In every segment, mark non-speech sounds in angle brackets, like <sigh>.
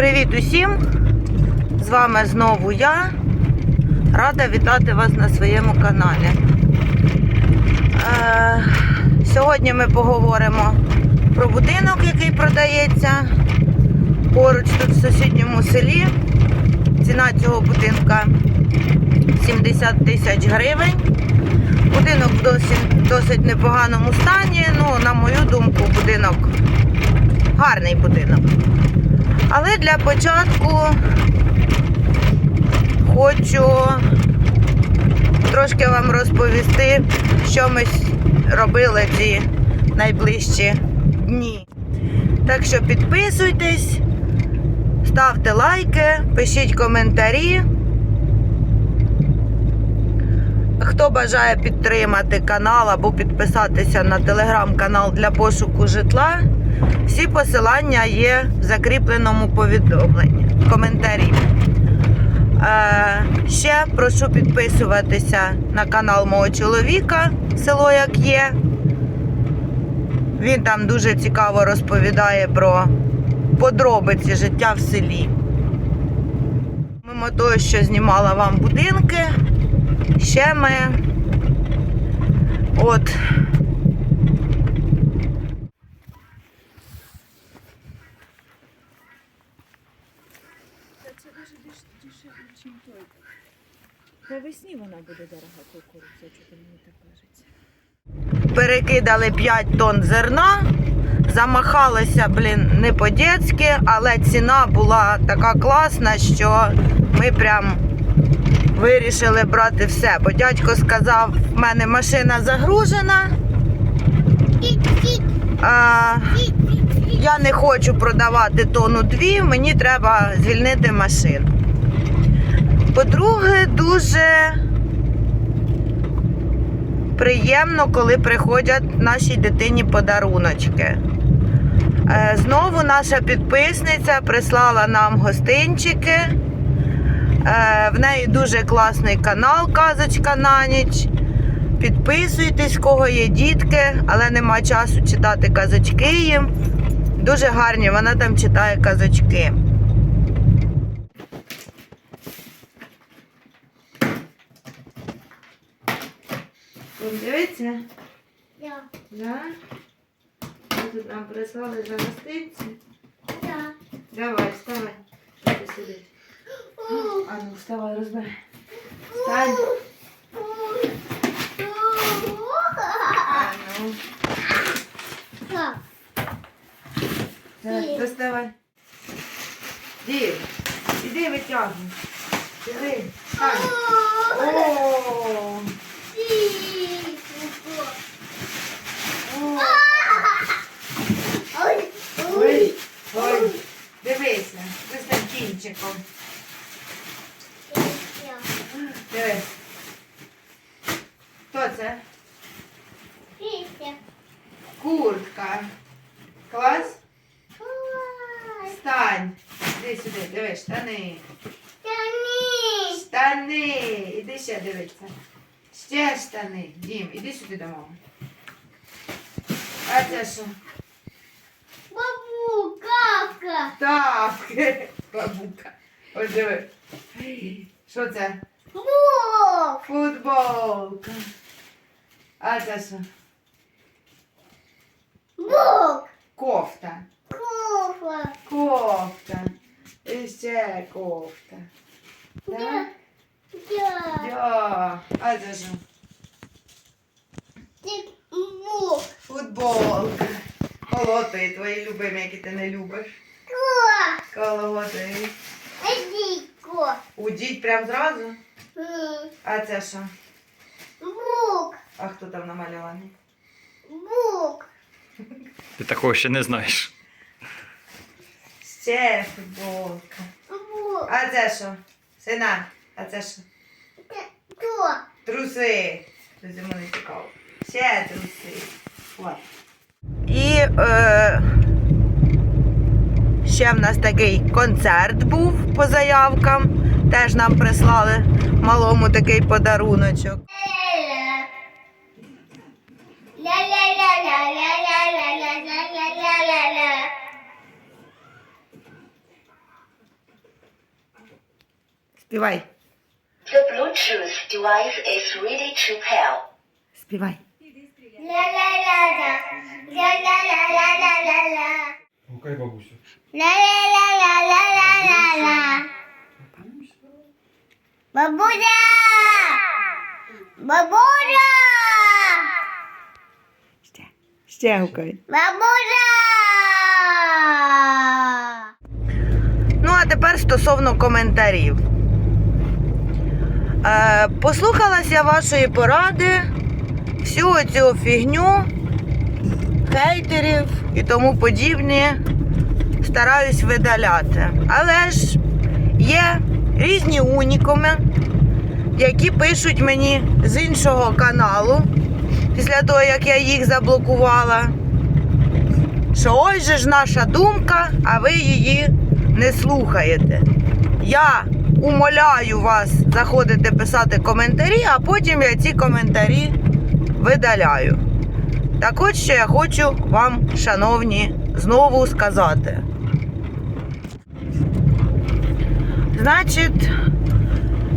Привіт усім! З вами знову я. Рада вітати вас на своєму каналі. Е, сьогодні ми поговоримо про будинок, який продається поруч тут в сусідньому селі. Ціна цього будинка 70 тисяч гривень. Будинок в досить, досить непоганому стані. Ну, на мою думку, будинок гарний будинок. Але для початку хочу трошки вам розповісти, що ми робили ці найближчі дні. Так що підписуйтесь, ставте лайки, пишіть коментарі. Хто бажає підтримати канал або підписатися на телеграм-канал для пошуку житла, всі посилання є в закріпленому повідомленні, коментарі. Е, ще прошу підписуватися на канал мого чоловіка, село як є. Він там дуже цікаво розповідає про подробиці життя в селі. Мимо того, що знімала вам будинки, ще ми от По весні вона буде дорога кукурудза, що мені так кажеться. перекидали 5 тонн зерна, замахалися, блін, не по-дєцьки, але ціна була така класна, що ми прям вирішили брати все. Бо дядько сказав, в мене машина загружена. А, я не хочу продавати тонну дві, мені треба звільнити машину. По-друге, дуже приємно, коли приходять нашій дитині подаруночки. Е, Знову наша підписниця прислала нам гостинчики. Е, В неї дуже класний канал Казочка на ніч. Підписуйтесь, кого є дітки, але нема часу читати казочки їм. Дуже гарні, вона там читає казочки. Дивіться. Я, Да? Ви тут нам прислали за гостинці. я. Давай, вставай. Що ти сидиш? А ну, вставай, розбирай. Встань. А ну. Так. Так, доставай. Дів, іди витягуй. Іди. Встань. О, Ой, ой, дивися, з Константинчиком. Дивись. Хто це? Куртка. Клас? Встань. Іди сюди, дивись, штани. Штани. Іди ще дивися. Ще штани. Дім, іди сюди до мами. А це що? Бабука. Так. <laughs> Бабука. Ось диви. Що це? Бог. Футболка. А це що? Бог. Кофта. Кофа. Кофта. І ще кофта. Да? Я. Да. А це що? Бог. Футболка. Колоти твої любимі, які ти не любиш. Ко. Колоти. Едіко. Удіть прям зразу. А це що? Бог. А хто там намальований? Бог. Ти такого ще не знаєш. Ще футболка. Бог. А це що? Сина, а це що? Хто? Труси. Це зиму не цікаво. І е, ще в нас такий концерт був по заявкам. Теж нам прислали малому такий подаруночок. Співай. The Bluetooth device is ready to pair. Співай. Гукай бабусю. Ля-ля-ля-ля-ля-ля-ля. Бабуля! Бабуля! Ще. Ще гукай. Бабуля! Ну, а тепер стосовно коментарів. Е, послухалась я вашої поради, всю цю фігню, хейтерів і тому подібне стараюсь видаляти. Але ж є різні унікуми, які пишуть мені з іншого каналу, після того, як я їх заблокувала що ось же ж наша думка, а ви її не слухаєте. Я умоляю вас заходити писати коментарі, а потім я ці коментарі видаляю. Так от що я хочу вам, шановні, знову сказати. Значить,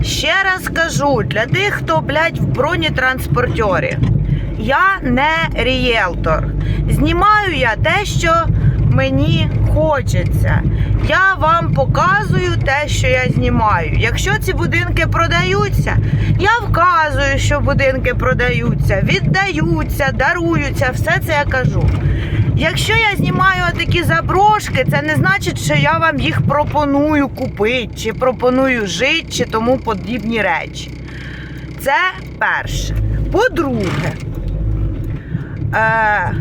ще раз кажу, для тих, хто, блядь, в бронетранспортері. Я не рієлтор. Знімаю я те, що мені хочеться. Я вам показую те, що я знімаю. Якщо ці будинки продаються, я вказую, що будинки продаються, віддаються, даруються, все це я кажу. Якщо я знімаю такі заброшки, це не значить, що я вам їх пропоную купити, чи пропоную жити, чи тому подібні речі. Це перше. По-друге, е,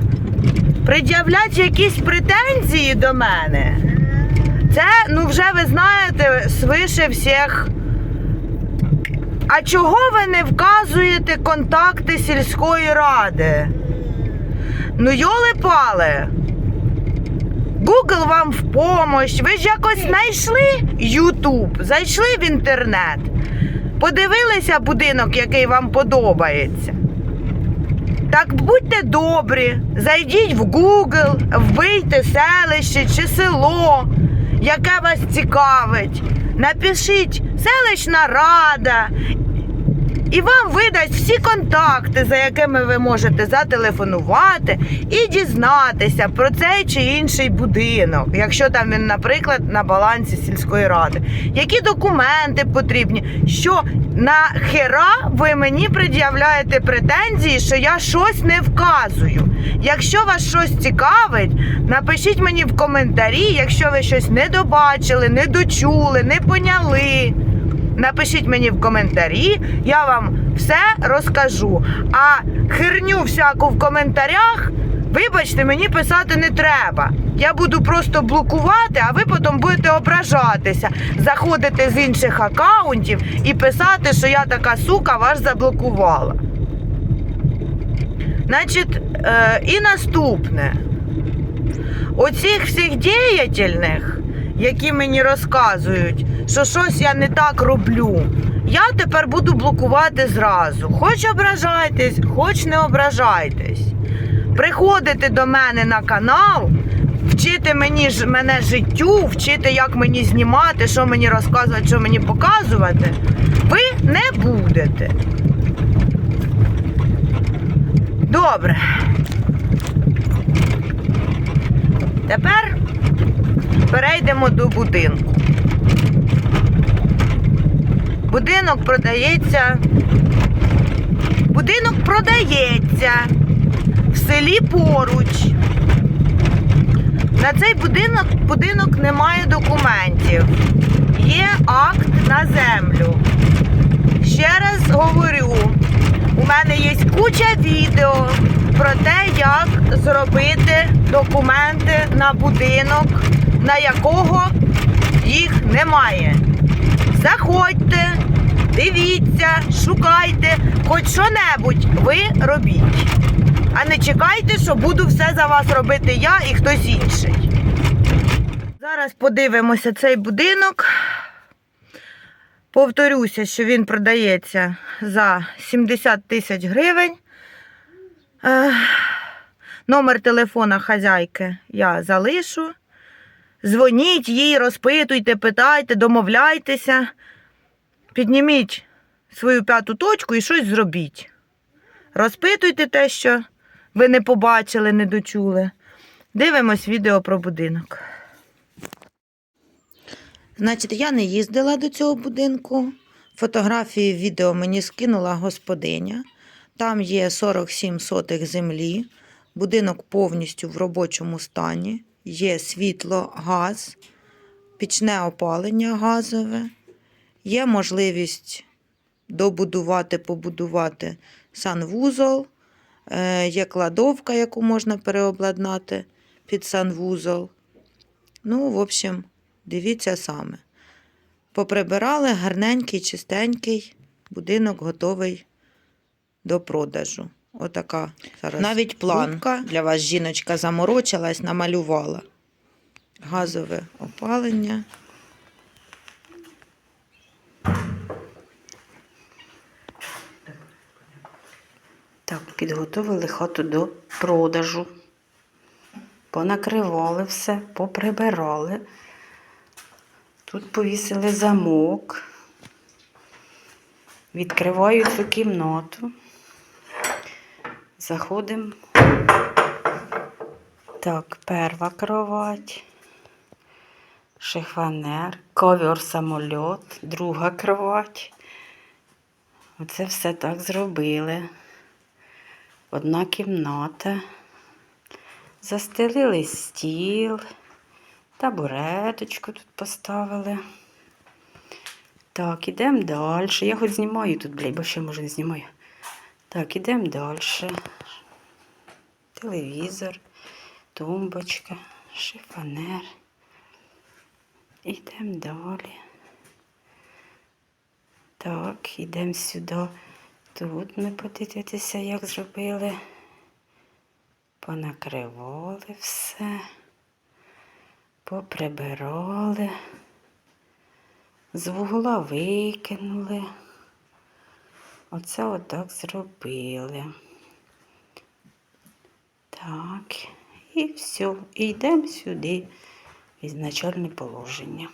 пред'являть якісь претензії до мене. Це, ну вже ви знаєте, свише всіх. А чого ви не вказуєте контакти сільської ради? Ну, йоли-пали. Google вам в помощь. Ви ж якось знайшли YouTube, зайшли в інтернет, подивилися будинок, який вам подобається. Так будьте добрі, зайдіть в Google, вбийте селище чи село, яке вас цікавить. Напишіть селищна рада, і вам видасть всі контакти, за якими ви можете зателефонувати і дізнатися про цей чи інший будинок, якщо там він, наприклад, на балансі сільської ради. Які документи потрібні? Що нахера ви мені пред'являєте претензії, що я щось не вказую? Якщо вас щось цікавить, напишіть мені в коментарі, якщо ви щось не добачили, не дочули, не поняли. Напишіть мені в коментарі, я вам все розкажу. А херню всяку в коментарях, вибачте, мені писати не треба. Я буду просто блокувати, а ви потім будете ображатися, заходити з інших акаунтів і писати, що я така сука вас заблокувала. Значить, е, і наступне. Оцих всіх діятельних, які мені розказують, що щось я не так роблю, я тепер буду блокувати зразу. Хоч ображайтесь, хоч не ображайтесь. Приходите до мене на канал, вчити мені мене життю, вчити, як мені знімати, що мені розказувати, що мені показувати, ви не будете. Добре. Тепер перейдемо до будинку. Будинок продається. Будинок продається в селі поруч. На цей будинок, будинок немає документів. Є акт на землю. Ще раз говорю, у мене є куча відео про те, як зробити документи на будинок, на якого їх немає. Заходьте, дивіться, шукайте, хоч що-небудь ви робіть. А не чекайте, що буду все за вас робити я і хтось інший. Зараз подивимося цей будинок. Повторюся, що він продається за 70 тисяч гривень. Номер телефона хазяйки я залишу. Дзвоніть їй, розпитуйте, питайте, домовляйтеся. Підніміть свою п'яту точку і щось зробіть. Розпитуйте те, що ви не побачили, не дочули. Дивимось відео про будинок. Значить, я не їздила до цього будинку. Фотографії, відео мені скинула господиня. Там є 47 сотих землі. Будинок повністю в робочому стані. Є світло, газ, пічне опалення газове. Є можливість добудувати, побудувати санвузол. Е, Є кладовка, яку можна переобладнати під санвузол. Ну, в общем, дивіться саме. Поприбирали гарненький, чистенький будинок готовий до продажу. Отака зараз. Навіть план для вас жіночка заморочилась, намалювала. Газове опалення. Так, підготовили хату до продажу. Понакривали все, поприбирали. Тут повісили замок. Відкриваю цю кімнату. Заходимо. Так, перша кровать. Шифонер, ковер самольот, друга кровать. Оце все так зробили. Одна кімната. Застелили стіл, табуреточку тут поставили. Так, ідемо далі. Я хоч знімаю тут, блядь, бо ще може не знімаю. Так, ідемо далі. Телевізор, тумбочка, шифонер. Ідемо далі. Так, ідемо сюди. Тут ми подивитися, як зробили. Понакривали все, поприбирали, з вугла викинули. Оце отак зробили. Так, і все. І йдемо сюди, ізначальне положення.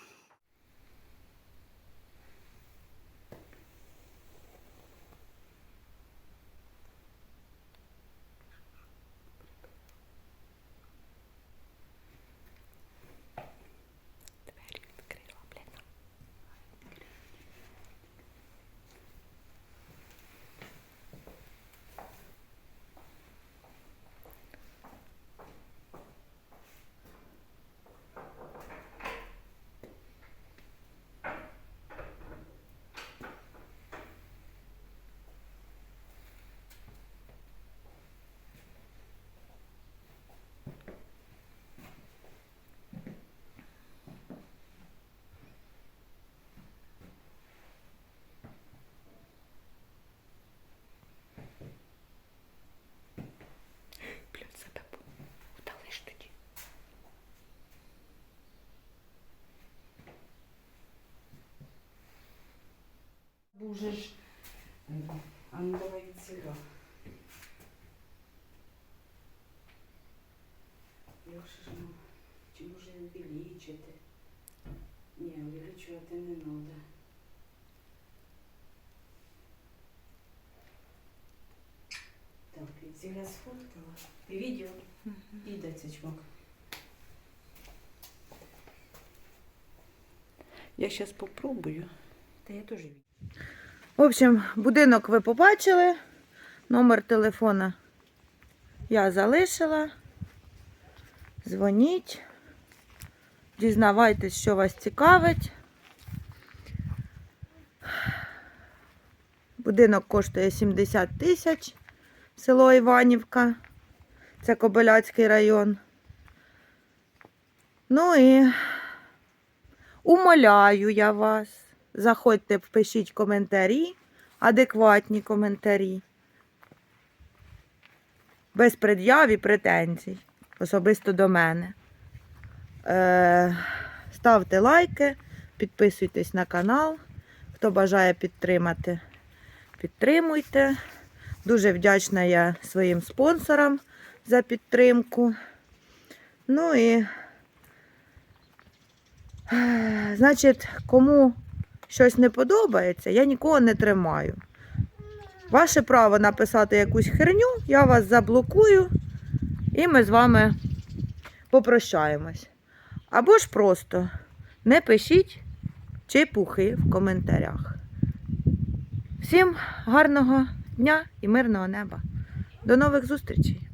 Ж. А ну давай від сюди. Як же ж ну, чи може увеличити? Ні, увеличувати не треба. Так, від зіля сфоткала. І відео. І де цей. Я зараз попробую. Та я відео. В общем, будинок ви побачили. Номер телефона я залишила. Дзвоніть. Дізнавайтесь, що вас цікавить. Будинок коштує 70 тисяч. Село Іванівка. Це Кобиляцький район. Ну і умоляю я вас. Заходьте, впишіть коментарі, адекватні коментарі. Без пред'яв і претензій. Особисто до мене. Е, ставте лайки, підписуйтесь на канал. Хто бажає підтримати, підтримуйте. Дуже вдячна я своїм спонсорам за підтримку. Ну і, е, значить, кому щось не подобається, я нікого не тримаю. Ваше право написати якусь херню, я вас заблокую, і ми з вами попрощаємось. Або ж просто не пишіть чепухи в коментарях. Всім гарного дня і мирного неба. До нових зустрічей!